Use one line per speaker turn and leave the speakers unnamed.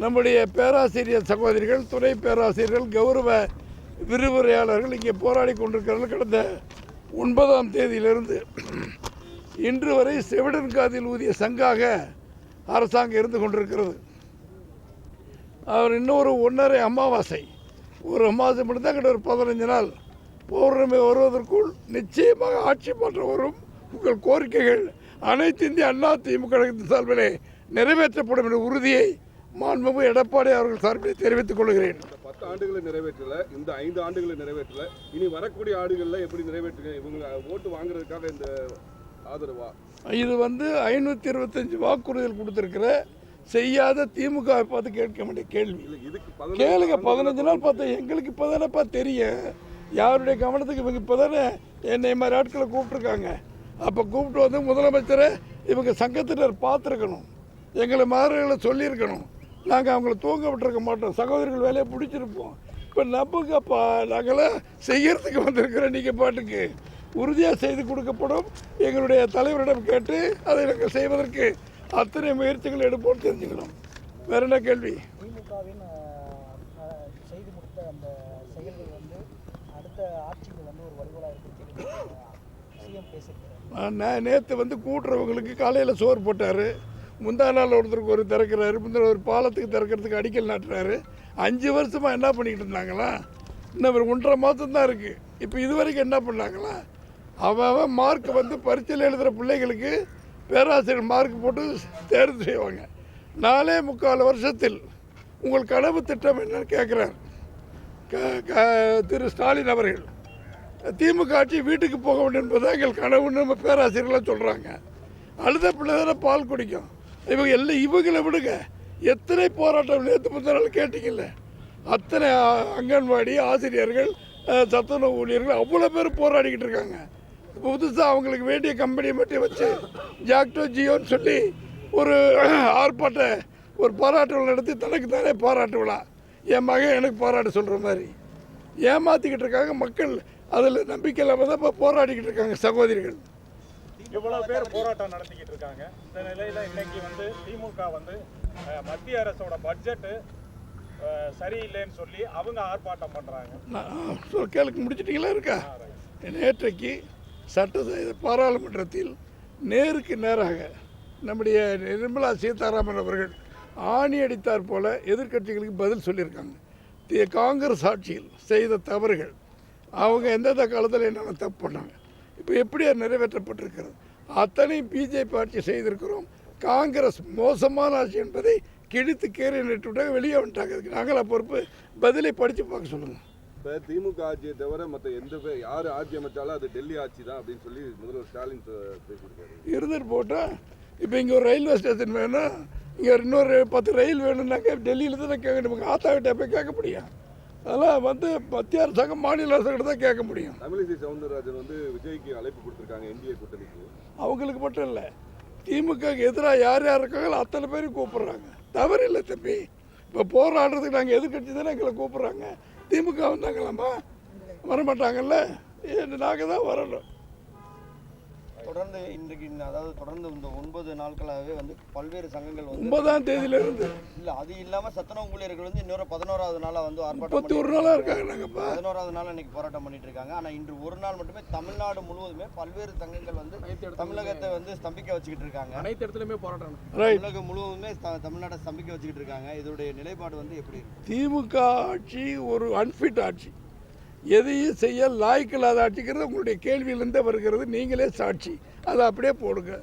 நம்முடைய பேராசிரியர் சகோதரிகள் துணை பேராசிரியர்கள் கௌரவ விரிவுரையாளர்கள் இங்கே போராடி கொண்டிருக்கிறார்கள். கடந்த ஒன்பதாம் தேதியிலிருந்து இன்று வரை செவிடன் காதில் ஊதிய சங்காக அரசாங்கம் இருந்து கொண்டிருக்கிறது. அவர் இன்னொரு ஒன்றரை அமாவாசை ஒரு அமாவாசை மட்டும்தான் கிட்ட ஒரு பதினஞ்சு நாள் பௌர்ணமி வருவதற்குள் நிச்சயமாக ஆட்சி மாற்றம் வரும். உங்கள் கோரிக்கைகள் அனைத்து இந்திய அண்ணா திமுக சார்பிலே நிறைவேற்றப்படும் என்ற உறுதியை மாண்புமிகு எடப்பாடி அவர்கள் சார்பில் தெரிவித்துக் கொள்கிறேன்.
பத்து ஆண்டுகளை நிறைவேற்றல இந்த ஐந்து ஆண்டுகளை நிறைவேற்றல. இனி வரக்கூடிய ஆண்டுகள்ல எப்படி நிறைவேற்றுங்க? இவங்க ஓட்டு வாங்குறதுக்காக இந்த ஆதரவா?
இது வந்து ஐநூற்றி இருபத்தஞ்சி வாக்குறுதிகள் கொடுத்துருக்கிற செய்யாத திமுக பார்த்து கேட்க வேண்டிய கேள்வி. கேளுங்க பதினஞ்சு நாள் பார்த்தா எங்களுக்கு இப்போ தானேப்பா தெரியும். யாருடைய கவனத்துக்கு இவங்க இப்போ தானே என்னை மாதிரி ஆட்களை கூப்பிட்ருக்காங்க அப்போ கூப்பிட்டு வந்து முதலமைச்சரை இவங்க சங்கத்தினர் பார்த்துருக்கணும். எங்களை மாறுகளை சொல்லியிருக்கணும். நாங்கள் அவங்கள தூங்க விட்டுருக்க மாட்டோம். சகோதரிகள் வேலையை பிடிச்சிருப்போம். இப்போ நம்புங்கப்பா நாங்களாம் செய்யறதுக்கு வந்திருக்கிறோம் நீங்கள் பாட்டுக்கு உறுதியாக செய்து கொடுக்கப்படும். எங்களுடைய தலைவரிடம் கேட்டு அதை நாங்கள் செய்வதற்கு அத்தனை முயற்சிகள் எடுப்போம் தெரிஞ்சுக்கணும். வேற என்ன கேள்வி? நான் நேற்று வந்து கூட்டுறவங்களுக்கு காலையில் சோறு போட்டார். முந்தா நாள் ஒருத்தருக்கு ஒரு திறக்கிறாரு முந்தின ஒரு பாலத்துக்கு திறக்கிறதுக்கு அடிக்கல் நாட்டுறாரு. அஞ்சு வருஷமாக என்ன பண்ணிக்கிட்டு இருந்தாங்களா? இன்னும் ஒரு ஒன்றரை மாதம் தான் இருக்குது இப்போ இது வரைக்கும் என்ன பண்ணாங்களா? அவன் அவன் மார்க் வந்து பரீட்சையில் எழுதுகிற பிள்ளைகளுக்கு பேராசிரியர் மார்க் போட்டு தேர்வு செய்வாங்க. நாலே முக்கால் வருஷத்தில் உங்கள் கனவு திட்டம் என்னன்னு கேட்குறார் க- க- திரு ஸ்டாலின் அவர்கள். திமுக ஆட்சி வீட்டுக்கு போக வேண்டும் என்பது எங்கள் கனவுன்னு நம்ம பேராசிரியர்களாக சொல்கிறாங்க அழுத பிள்ளை தானே பால் குடிக்கும். இவங்க எல்லாம் இவங்களை விடுங்க. எத்தனை போராட்டம் நேற்று முந்தின கேட்டீங்கல்ல? அத்தனை அங்கன்வாடி ஆசிரியர்கள் சத்துணவு ஊழியர்கள் அவ்வளோ பேர் போராடிக்கிட்டு இருக்காங்க. புதுசாக அவங்களுக்கு வேண்டிய கம்பெனியை மட்டும் வச்சு ஜாக்டோ ஜியோன்னு சொல்லி ஒரு ஆர்ப்பாட்ட ஒரு பாராட்டு விழா நடத்தி தனக்கு தானே பாராட்டு விழா. என் மகன் எனக்கு பாராட்டு சொல்கிற மாதிரி. ஏமாற்றிக்கிட்டு இருக்காங்க மக்கள். அதில் நம்பிக்கை இல்லாமல் தான் இப்போ போராடிக்கிட்டு இருக்காங்க சகோதரிகள்.
இவ்வளவு பேர் போராட்டம் நடத்திக்கிட்டு இருக்காங்க. இந்த நிலையில இன்னைக்கு வந்து திமுக வந்து மத்திய அரசோட பட்ஜெட் சரியில்லைன்னு சொல்லி அவங்க ஆர்ப்பாட்டம் பண்றாங்க.
கேளுக்கு முடிச்சிட்டிங்களா இருக்கா? நேற்றைக்கு சட்ட பாராளுமன்றத்தில் நேருக்கு நேராக நம்முடைய நிர்மலா சீதாராமன் அவர்கள் ஆணி அடித்தார் போல எதிர்க்கட்சிகளுக்கு பதில் சொல்லியிருக்காங்க. தி- காங்கிரஸ் ஆட்சியில் செய்த தவறுகள் அவங்க எந்தெந்த காலத்தில் என்னென்ன தப்பு பண்ணாங்க? இப்போ எப்படி அது நிறைவேற்றப்பட்டிருக்கிறது? அத்தனை பிஜேபி ஆட்சி செய்திருக்கிறோம். காங்கிரஸ் மோசமான ஆட்சி என்பதை கிழித்து கீரை நட்டுவிட்டாங்க வெளியே வந்துட்டாங்க. அதுக்கு நாங்களா பொறுப்பு பதிலை படித்து பார்க்க சொல்லுங்கள்
இப்ப திமுக ஆட்சியை தவிர மத்த எந்த பேர் யாரு ஆட்சி அமைச்சாலும் அது டெல்லி ஆட்சி தான் அப்படின்னு சொல்லி முதல்வர் ஸ்டாலின் பேசியிருக்காரு
இருந்துட்டு போட்டோம் இப்போ இங்கே ஒரு ரயில்வே ஸ்டேஷன் வேணும் இங்கே இன்னொரு பத்து ரயில் வேணும்னாக்க டெல்லியில் தான் கேட்க நமக்கு ஆத்தாக்கிட்ட போய் கேட்க முடியும். அதெல்லாம் வந்து மத்திய அரசாங்கம் மாநில அரசாங்கிட்ட தான் கேட்க முடியும்.
தமிழிசை சவுந்தரராஜன் வந்து விஜய்க்கு அழைப்பு கொடுத்திருக்காங்க என்டிஏ கூட்டணிக்கு.
அவங்களுக்கு மட்டும் இல்லை திமுக எதிராக யார் யார் இருக்காங்களோ அத்தனை பேரும் கூப்பிடுறாங்க. தவறு இல்லை தம்பி. இப்போ போராடுறதுக்கு நாங்கள் எதிர்கட்சி தானே எங்களை கூப்பிடுறாங்க. திமுக வந்தாங்களாம்மா? வரமாட்டாங்கல்ல? நாங்கள் தான் வரணும்.
தொடர்ந்து இன்றைக்கு அதாவது தொடர்ந்து இந்த ஒன்பது நாட்களாகவே வந்து பல்வேறு சங்கங்கள் வந்து
ஒன்பதாம் தேதியிலிருந்து.
இல்ல அது இல்லாம சத்துணவு ஊழியர்கள் வந்து இன்னொரு பதினோராவது நாளா வந்து ஆர்ப்பாட்டம்
ஒரு
பண்ணிட்டு
நாளாக
இருக்காங்க. பதினோராவது நாள் இன்னைக்கு போராட்டம் பண்ணிட்டு இருக்காங்க ஆனா இன்று ஒரு நாள் மட்டுமே தமிழ்நாடு முழுவதுமே பல்வேறு சங்கங்கள் வந்து தமிழகத்தை வந்து ஸ்தம்பிக்க வச்சுக்கிட்டு இருக்காங்க
அனைத்து இடத்துலையுமே போராட்டம்.
ரைட்
தமிழகம் முழுவதுமே தமிழ்நாட்டை ஸ்தம்பிக்க வச்சுக்கிட்டு இருக்காங்க இதோடைய நிலைப்பாடு வந்து எப்படி இருக்கு?
திமுக ஆட்சி ஒரு அன்ஃபிட் ஆட்சி. எதையும் செய்ய லாய்க்கில்லாத ஆட்சிங்கிறது உங்களுடைய கேள்வியிலிருந்தே வருகிறது. நீங்களே சாட்சி. அதை அப்படியே போடுங்க.